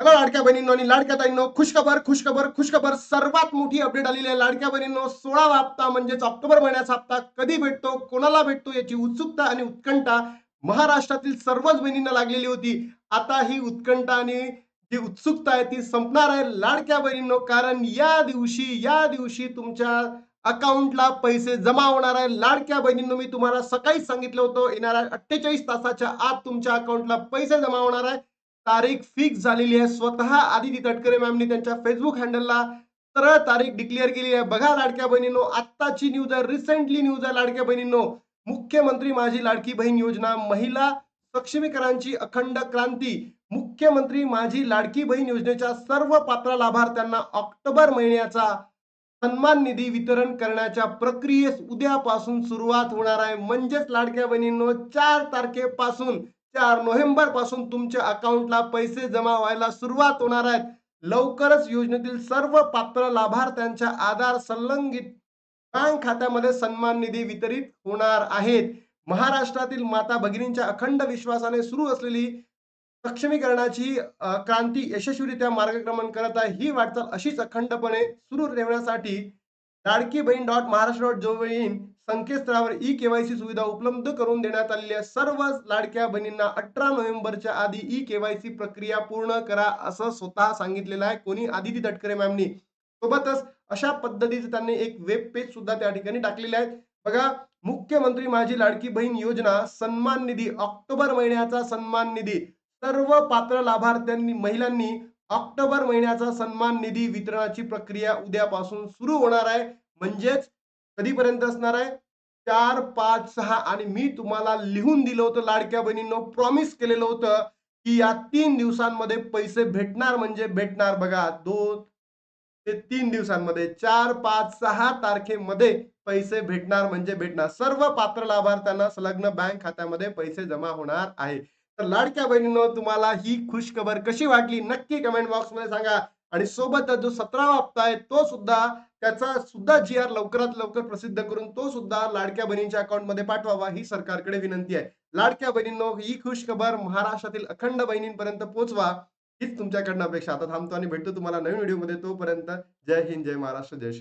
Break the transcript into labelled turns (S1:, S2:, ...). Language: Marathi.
S1: हॅलो लाडक्या बहिणींनो आणि लाडक्या ताईंनो खुशखबर खुशखबर खुशखबर. सर्वात मोठी अपडेट आलेली आहे लाडक्या बहिणींनो. सोळावा हप्ता म्हणजेच ऑक्टोबर महिन्याचा हप्ता कधी भेटतो कोणाला भेटतो याची उत्सुकता आणि उत्कंठा महाराष्ट्रातील सर्वच बहिणींना लागलेली होती. आता ही उत्कंठा आणि जी उत्सुकता आहे ती संपणार आहे लाडक्या बहिणींनो. कारण या दिवशी या दिवशी तुमच्या अकाउंटला पैसे जमा होणार आहे. लाडक्या बहिणींनो मी तुम्हाला सकाळी सांगितलं होतं येणाऱ्या अठ्ठेचाळीस तासाच्या आत तुमच्या अकाउंटला पैसे जमा होणार आहे. तारीख फिक्स झालेली आहे. स्वतः आदिती तटकरे मॅमनी त्यांच्या फेसबुक हँडलला सरळ तारीख डिक्लेअर केली आहे. बघा लाडक्या बहिणींनो आत्ताची न्यूज आहे रिसेंटली न्यूज आहे लाडक्या बहिणींनो. मुख्यमंत्री माझी लाडकी बहीण योजना महिला सक्षमीकरांची अखंड क्रांती. मुख्यमंत्री माझी लाडकी बहीण योजनेच्या सर्व पात्र लाभार्थ्यांना ऑक्टोबर महिन्याचा सन्मान निधी वितरण करण्याच्या प्रक्रियेस उद्यापासून सुरुवात होणार आहे. म्हणजेच लाडक्या बहिणींनो चार तारखेपासून चार नोव्हेंबरपासून तुमच्या अकाउंटला पैसे जमा व्हायला सुरुवात होणार आहेत. लवकरच योजनेतील सर्व पात्र लाभार्थ्यांच्या आधार संलग्नित बँक खात्यामध्ये सन्मान निधी वितरित होणार आहेत. महाराष्ट्रातील माता भगिनींच्या अखंड विश्वासाने सुरू असलेली सक्षमीकरणाची क्रांती यशस्वीरित्या मार्गक्रमण करत आहे. ही वाटचाल अशीच अखंडपणे सुरू ठेवण्यासाठी लाडकी बहीण डॉट महाराष्ट्र डॉट जोईन संकेतस्थळावर ई केवायसी सुविधा उपलब्ध करून देण्यात आलेली आहे सर्व लाडक्या बहिणींना अठरा नोव्हेंबरच्या आधी ई केवायसी प्रक्रिया पूर्ण करा असं स्वतः सांगितलेलं आहे. कोणी? आदिती तटकरे मॅमनी. सोबतच अशा पद्धतीचे त्यांनी एक वेब पेज सुद्धा त्या ठिकाणी टाकलेले आहेत बघा मुख्यमंत्री माझी लाडकी बहीण योजना सन्मान निधी ऑक्टोबर महिन्याचा सन्मान निधी सर्व पात्र लाभार्थ्यांनी महिलांनी ऑक्टोबर महिन्याचा सन्मान निधी वितरणाची प्रक्रिया उद्यापासून सुरू होणार आहे. म्हणजेच कधीपर्यंत असणार आहे? चार पाच सहा आणि मी तुम्हाला लिहून दिलं होतं लाडक्या बहिणींनो प्रॉमिस केलेलं होतं की या तीन दिवसांमध्ये पैसे भेटणार म्हणजे भेटणार बघा दोन ते तीन दिवसांमध्ये. चार पाच सहा तारखेमध्ये पैसे भेटणार म्हणजे भेटणार. सर्व पात्र लाभार्थ्यांना संलग्न बँक खात्यामध्ये पैसे जमा होणार आहे. तर लाडक्या बहिणींनो तुम्हाला ही खुशखबर कशी वाटली? नक्की कमेंट बॉक्समध्ये सांगा. आणि सोबतच जो सतरावा हप्ता आहे तो सुद्धा त्याचा सुद्धा जी आर लवकरात लवकर प्रसिद्ध करून तो सुद्धा लाडक्या बहिणींच्या अकाउंटमध्ये पाठवावा ही सरकारकडे विनंती आहे. लाडक्या बहिणींनो ही खुश खबर महाराष्ट्रातील अखंड बहिणींपर्यंत पोहोचवा हीच तुमच्याकडनं अपेक्षा. आता थांबतो आणि भेटतो तुम्हाला नवीन व्हिडिओमध्ये तोपर्यंत जय हिंद जय महाराष्ट्र जय श्री